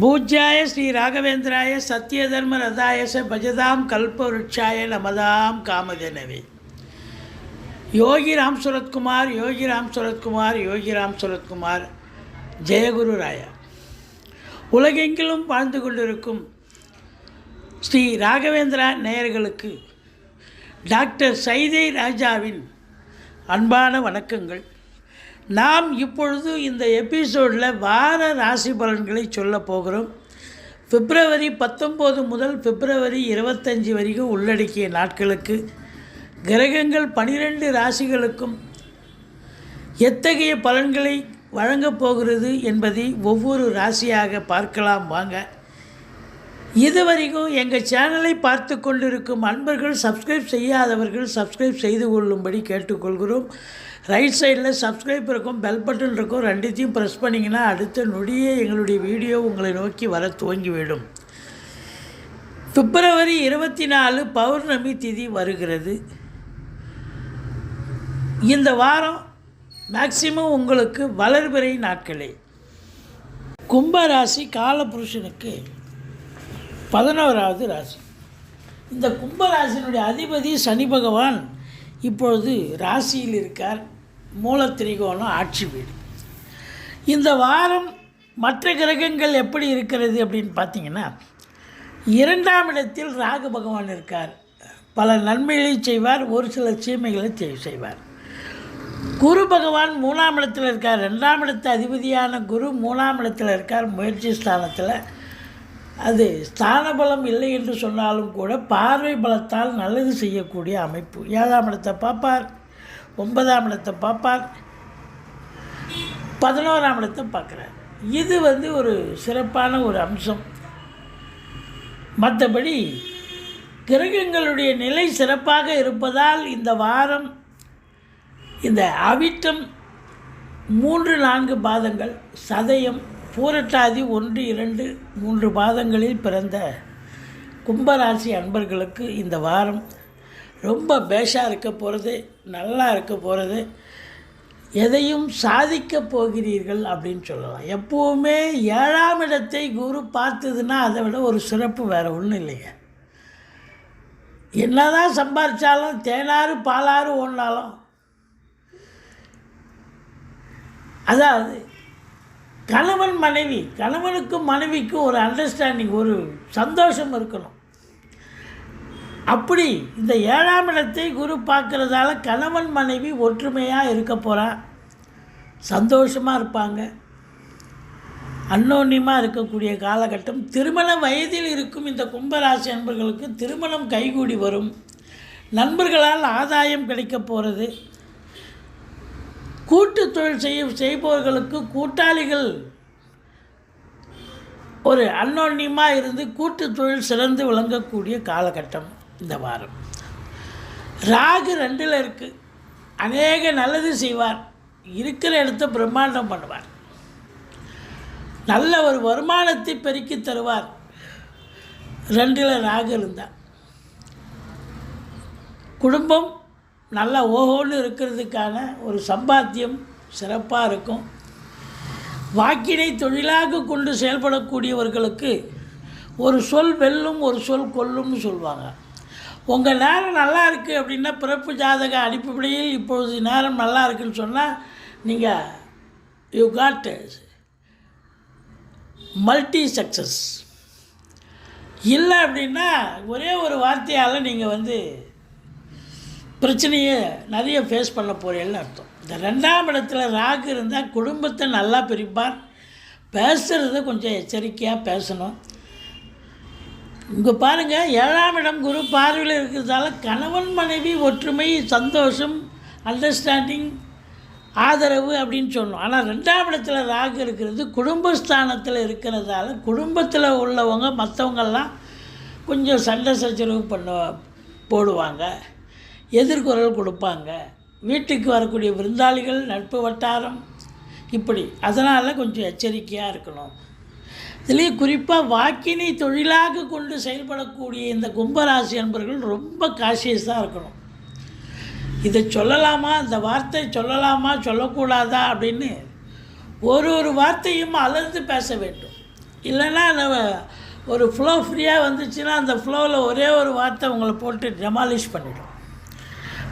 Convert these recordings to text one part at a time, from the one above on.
பூஜ்யாய ஸ்ரீ ராகவேந்திராய சத்யதர்ம ரதாயச பஜதாம் கல்பவருட்சாய நமதாம் காமதேனவே யோகி ராம் சுரத்குமார் யோகி ராம் சுரத்குமார் யோகி ராம் சுரத்குமார். ஜெயகுரு ராயா. உலகெங்கிலும் வாழ்ந்து கொண்டிருக்கும் ஸ்ரீ ராகவேந்திரா நேயர்களுக்கு டாக்டர் சைதை ராஜாவின் அன்பான வணக்கங்கள். நாம் இப்பொழுது இந்த எபிசோடில் வார ராசி பலன்களை சொல்ல போகிறோம். பிப்ரவரி பத்தொம்போது முதல் பிப்ரவரி இருபத்தஞ்சி வரைக்கும் உள்ளடக்கிய நாட்களுக்கு கிரகங்கள் பனிரெண்டு ராசிகளுக்கும் எத்தகைய பலன்களை வழங்கப் போகிறது என்பதை ஒவ்வொரு ராசியாக பார்க்கலாம் வாங்க. இதுவரைக்கும் எங்கள் சேனலை பார்த்து கொண்டிருக்கும் அன்பர்கள் சப்ஸ்கிரைப் செய்யாதவர்கள் சப்ஸ்கிரைப் செய்து கொள்ளும்படி கேட்டுக்கொள்கிறோம். ரைட் சைடில் சப்ஸ்கிரைப் இருக்கும் பெல் பட்டன் இருக்கும் ரெண்டுத்தையும் ப்ரெஸ் பண்ணிங்கன்னா அடுத்த நொடியே எங்களுடைய வீடியோ உங்களை நோக்கி வர துவங்கிவிடும். பிப்ரவரி இருபத்தி நாலு பௌர்ணமி திதி வருகிறது. இந்த வாரம் மேக்சிமம் உங்களுக்கு வளர்பிறை நாட்களே. கும்பராசி காலபுருஷனுக்கு பதினோராவது ராசி. இந்த கும்பராசினுடைய அதிபதி சனி பகவான் இப்பொழுது ராசியில் இருக்கார். மூலத்திரிகோணம் ஆட்சி வீடு. இந்த வாரம் மற்ற கிரகங்கள் எப்படி இருக்கிறது அப்படின்னு பார்த்தீங்கன்னா இரண்டாம் இடத்தில் ராகு பகவான் இருக்கார். பல நன்மைகளை செய்வார் ஒரு சில சீமைகளை செய்- செய்வார். குரு பகவான் மூணாம் இடத்தில் இருக்கார். ரெண்டாம் இடத்து அதிபதியான குரு மூணாம் இடத்தில் இருக்கார். முயற்சி ஸ்தானத்தில். அது ஸ்தான பலம் இல்லை என்று சொன்னாலும் கூட பார்வை பலத்தால் நல்லது செய்யக்கூடிய அமைப்பு. ஏழாம் இடத்தை பார்ப்பார். ஒன்பதாம் இடத்தை பார்ப்பார். பதினோராம் இடத்தை பார்க்குறார். இது வந்து ஒரு சிறப்பான ஒரு அம்சம். மற்றபடி கிரகங்களுடைய நிலை சிறப்பாக இருப்பதால் இந்த வாரம் இந்த அவிட்டம் மூன்று நான்கு பாதங்கள் சதயம் பூரட்டாதி ஒன்று இரண்டு மூன்று பாதங்களில் பிறந்த கும்பராசி அன்பர்களுக்கு இந்த வாரம் ரொம்ப பேஷாக இருக்க போகிறது நல்லா இருக்க போகிறது எதையும் சாதிக்கப் போகிறீர்கள் அப்படின்னு சொல்லலாம். எப்போவுமே ஏழாம் இடத்தை குரு பார்த்ததுன்னா அதை விட ஒரு சிறப்பு வேறு ஒன்றும் இல்லைங்க. என்ன தான் சம்பாதிச்சாலும் தேனாறு பாலாறு ஓடினாலும் அதாவது கணவன் மனைவி கணவனுக்கும் மனைவிக்கும் ஒரு அண்டர்ஸ்டாண்டிங் ஒரு சந்தோஷம் இருக்கணும். அப்படி இந்த ஏழாம் இடத்தை குரு பார்க்குறதால கணவன் மனைவி ஒற்றுமையாக இருக்க போகிறா சந்தோஷமாக இருப்பாங்க. அன்னோன்யமாக இருக்கக்கூடிய காலகட்டம். திருமண வயதில் இருக்கும் இந்த கும்பராசி நண்பர்களுக்கு திருமணம் கைகூடி வரும். நண்பர்களால் ஆதாயம் கிடைக்க போகிறது கூட்டு தொழில் செய்ய செய்பவர்களுக்கு கூட்டாளிகள் ஒரு அன்னோன்யமாக இருந்து கூட்டு தொழில் சிறந்து விளங்கக்கூடிய காலகட்டம். இந்த வாரம். ராகு ரெண்டில் இருக்குது அநேக நல்லது செய்வார். இருக்கிற இடத்த பிரம்மாண்டம் பண்ணுவார். நல்ல ஒரு வருமானத்தை பெருக்கி தருவார். ரெண்டில் ராகு இருந்தார் குடும்பம் நல்லா ஓஹோன்னு இருக்கிறதுக்கான ஒரு சம்பாத்தியம் சிறப்பாக இருக்கும். வாக்கினை தொழிலாக கொண்டு செயல்படக்கூடியவர்களுக்கு ஒரு சொல் வெல்லும் ஒரு சொல் கொல்லும்னு சொல்லுவாங்க. உங்கள் நேரம் நல்லா இருக்குது அப்படின்னா பிறப்பு ஜாதக அடிப்படையில் இப்பொழுது நேரம் நல்லா இருக்குன்னு சொன்னால் நீங்கள் யூ காட் மல்டி சக்ஸஸ் இல்லை அப்படின்னா ஒரே ஒரு வார்த்தையால் நீங்கள் வந்து பிரச்சனையை நிறைய ஃபேஸ் பண்ண போகிறீங்கன்னு அர்த்தம். இந்த ரெண்டாம் இடத்துல ராகு இருந்தால் குடும்பத்தை நல்லா பிரிப்பார். பேசுகிறத கொஞ்சம் எச்சரிக்கையாக பேசணும். இங்கே பாருங்கள் ஏழாம் இடம் குரு பார்வையில் இருக்கிறதால கணவன் மனைவி ஒற்றுமை சந்தோஷம் அண்டர்ஸ்டாண்டிங் ஆதரவு அப்படின்னு சொல்லணும். ஆனால் ரெண்டாம் இடத்துல ராகு இருக்கிறது குடும்பஸ்தானத்தில் இருக்கிறதால குடும்பத்தில் உள்ளவங்க மற்றவங்கெல்லாம் கொஞ்சம் சண்டை சச்சரவு பண்ண போடுவாங்க. எதிர்குரல் கொடுப்பாங்க. வீட்டுக்கு வரக்கூடிய விருந்தாளிகள் நட்பு வட்டாரம் இப்படி. அதனால் கொஞ்சம் எச்சரிக்கையாக இருக்கணும். இதுலேயும் குறிப்பாக வாக்கினை தொழிலாக கொண்டு செயல்படக்கூடிய இந்த கும்பராசி அன்பர்கள் ரொம்ப காஷியஸாக இருக்கணும். இதை சொல்லலாமா? இந்த வார்த்தை சொல்லலாமா? சொல்லக்கூடாதா? அப்படின்னு ஒரு ஒரு வார்த்தையும் அலர்ந்து பேச வேண்டும். இல்லைன்னா நம்ம ஒரு ஃப்ளோ ஃப்ரீயாக வந்துச்சுன்னா அந்த ஃப்ளோவில் ஒரே ஒரு வார்த்தை உங்களை போட்டு டெமாலிஷ் பண்ணிடும்.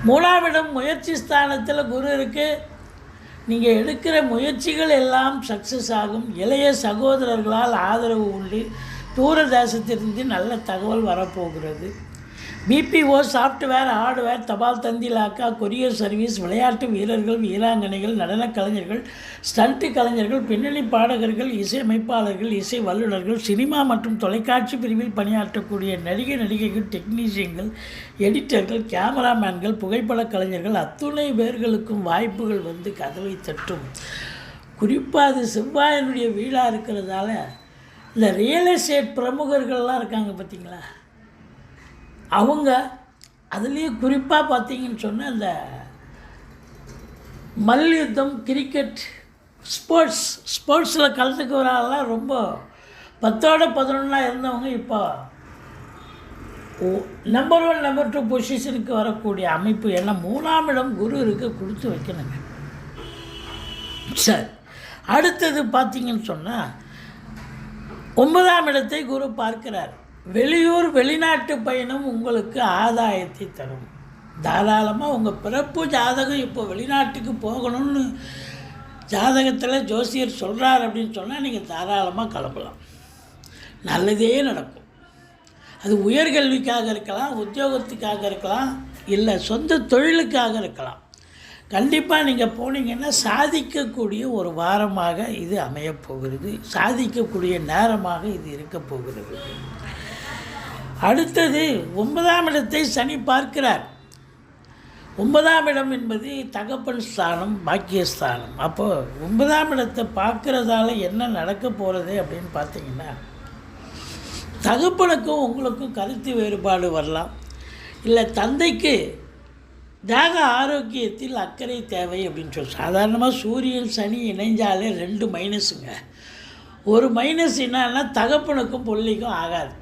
மூணாவிடம் முயற்சி ஸ்தானத்தில் குரு இருக்குது நீங்கள் எடுக்கிற முயற்சிகள் எல்லாம் சக்ஸஸ் ஆகும். இளைய சகோதரர்களால் ஆதரவு உண்டு. தூரதேசத்திலிருந்து நல்ல தகவல் வரப்போகிறது. பிபிஓ சாஃப்ட்வேர் ஹார்ட்வேர் தபால் தந்தி லாக்கா கொரியர் சர்வீஸ் விளையாட்டு வீரர்கள் வீராங்கனைகள் நடனக் கலைஞர்கள் ஸ்டண்ட் கலைஞர்கள் பின்னணி பாடகர்கள் இசையமைப்பாளர்கள் இசை வல்லுநர்கள் சினிமா மற்றும் தொலைக்காட்சி பிரிவில் பணியாற்றக்கூடிய நடிகை நடிகைகள் டெக்னீஷியன்கள் எடிட்டர்கள் கேமராமேன்கள் புகைப்பட கலைஞர்கள் அத்துணை பேர்களுக்கும் வாய்ப்புகள் வந்து கதவை தட்டும். குறிப்பாக அது செவ்வாயினுடைய வீடாக இருக்கிறதால இந்த ரியல் எஸ்டேட் பிரமுகர்கள்லாம் இருக்காங்க பார்த்தீங்களா அவங்க அதுலேயும் குறிப்பாக பார்த்தீங்கன்னு சொன்னால் அந்த மல்யுத்தம் கிரிக்கெட் ஸ்போர்ட்ஸ் ஸ்போர்ட்ஸில் கலந்துக்கிறவரெல்லாம் ரொம்ப பத்தோட பதினொன்றா இருந்தவங்க இப்போ நம்பர் ஒன் நம்பர் டூ பொசிஷனுக்கு வரக்கூடிய அமைப்பு. எல்லாம் மூணாம் இடம் குரு இருக்க கொடுத்து வைக்கணுங்க. சரி. அடுத்தது பார்த்தீங்கன்னு சொன்னால் ஒன்பதாம் இடத்தை குரு பார்க்கிறார். வெளியூர் வெளிநாட்டு பயணம் உங்களுக்கு ஆதாயத்தை தரும். தாராளமாக உங்கள் பிறப்பு ஜாதகம் இப்போ வெளிநாட்டுக்கு போகணும்னு ஜாதகத்தில் ஜோசியர் சொல்கிறார் அப்படின்னு சொன்னால் நீங்கள் தாராளமாக கிளம்பலாம். நல்லதே நடக்கும். அது உயர்கல்விக்காக இருக்கலாம் உத்தியோகத்துக்காக இருக்கலாம் இல்லை சொந்த தொழிலுக்காக இருக்கலாம். கண்டிப்பாக நீங்கள் போனீங்கன்னா சாதிக்கக்கூடிய ஒரு வாரமாக இது அமையப் போகிறது. சாதிக்கக்கூடிய நேரமாக இது இருக்கப் போகிறது. அடுத்தது ஒன்பதாம் இடத்தை சனி பார்க்கிறார். ஒன்பதாம் இடம் என்பது தகப்பன் ஸ்தானம் பாக்கியஸ்தானம். அப்போது ஒன்பதாம் இடத்தை பார்க்குறதால என்ன நடக்க போகிறது அப்படின்னு பார்த்தீங்கன்னா தகப்பனுக்கும் உங்களுக்கும் கருத்து வேறுபாடு வரலாம். இல்லை தந்தைக்கு தேக ஆரோக்கியத்தில் அக்கறை தேவை அப்படின்னு சொல்லி சாதாரணமாக சூரியன் சனி இணைஞ்சாலே ரெண்டு மைனஸுங்க ஒரு மைனஸ் என்னன்னா தகப்பனுக்கும் பிள்ளைக்கும் ஆகாது.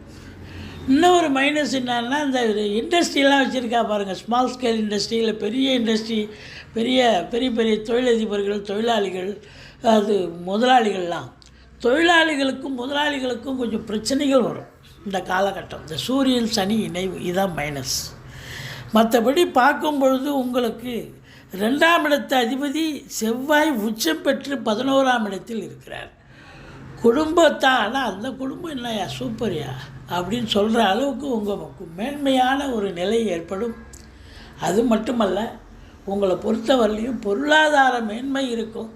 இன்னொரு மைனஸ் என்னன்னா இந்த இண்டஸ்ட்ரியெலாம் வச்சுருக்கா பாருங்கள் ஸ்மால் ஸ்கேல் இண்டஸ்ட்ரியில் பெரிய இண்டஸ்ட்ரி பெரிய பெரிய பெரிய தொழிலதிபர்கள் தொழிலாளிகள் அது முதலாளிகள்லாம். தொழிலாளிகளுக்கும் முதலாளிகளுக்கும் கொஞ்சம் பிரச்சனைகள் வரும் இந்த காலகட்டம். இந்த சூரியன் சனி இணைவு இதுதான் மைனஸ் மற்றபடி பார்க்கும் பொழுது உங்களுக்கு ரெண்டாம் இடத்து அதிபதி செவ்வாய் உச்சம் பெற்று பதினோராம் இடத்தில் இருக்கிறார். குடும்பத்தான் ஆனால் அந்த குடும்பம் என்னையா சூப்பர்யா அப்படின்னு சொல்கிற அளவுக்கு உங்கள் மேன்மையான ஒரு நிலை ஏற்படும். அது மட்டுமல்ல உங்களை பொறுத்தவரையிலையும் பொருளாதார மேன்மை இருக்கும்.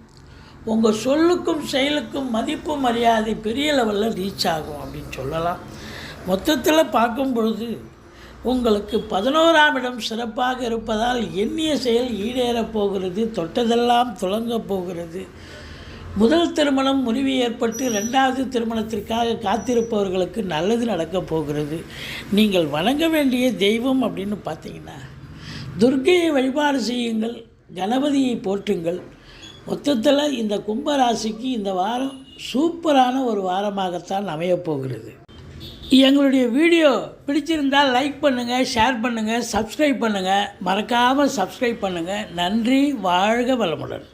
உங்கள் சொல்லுக்கும் செயலுக்கும் மதிப்பு மரியாதை பெரிய லெவலில் ரீச் ஆகும் அப்படின்னு சொல்லலாம். மொத்தத்தில் பார்க்கும் பொழுது உங்களுக்கு பதினோராம் இடம் சிறப்பாக இருப்பதால் எண்ணிய செயல் ஈடேறப் போகிறது தொட்டதெல்லாம் துளங்கப் போகிறது. முதல் திருமணம் முறிவு ஏற்பட்டு ரெண்டாவது திருமணத்திற்காக காத்திருப்பவர்களுக்கு நல்லது நடக்கப் போகிறது. நீங்கள் வணங்க வேண்டிய தெய்வம் அப்படின்னு பார்த்தீங்கன்னா துர்க்கையை வழிபாடு செய்யுங்கள் கணபதியை போற்றுங்கள். மொத்தத்தில் இந்த கும்பராசிக்கு இந்த வாரம் சூப்பரான ஒரு வாரமாகத்தான் அமையப் போகிறது. எங்களுடைய வீடியோ பிடிச்சிருந்தால் லைக் பண்ணுங்கள் ஷேர் பண்ணுங்கள் சப்ஸ்கிரைப் பண்ணுங்கள் மறக்காமல் சப்ஸ்கிரைப் பண்ணுங்கள் நன்றி வாழ்க வளமுடன்.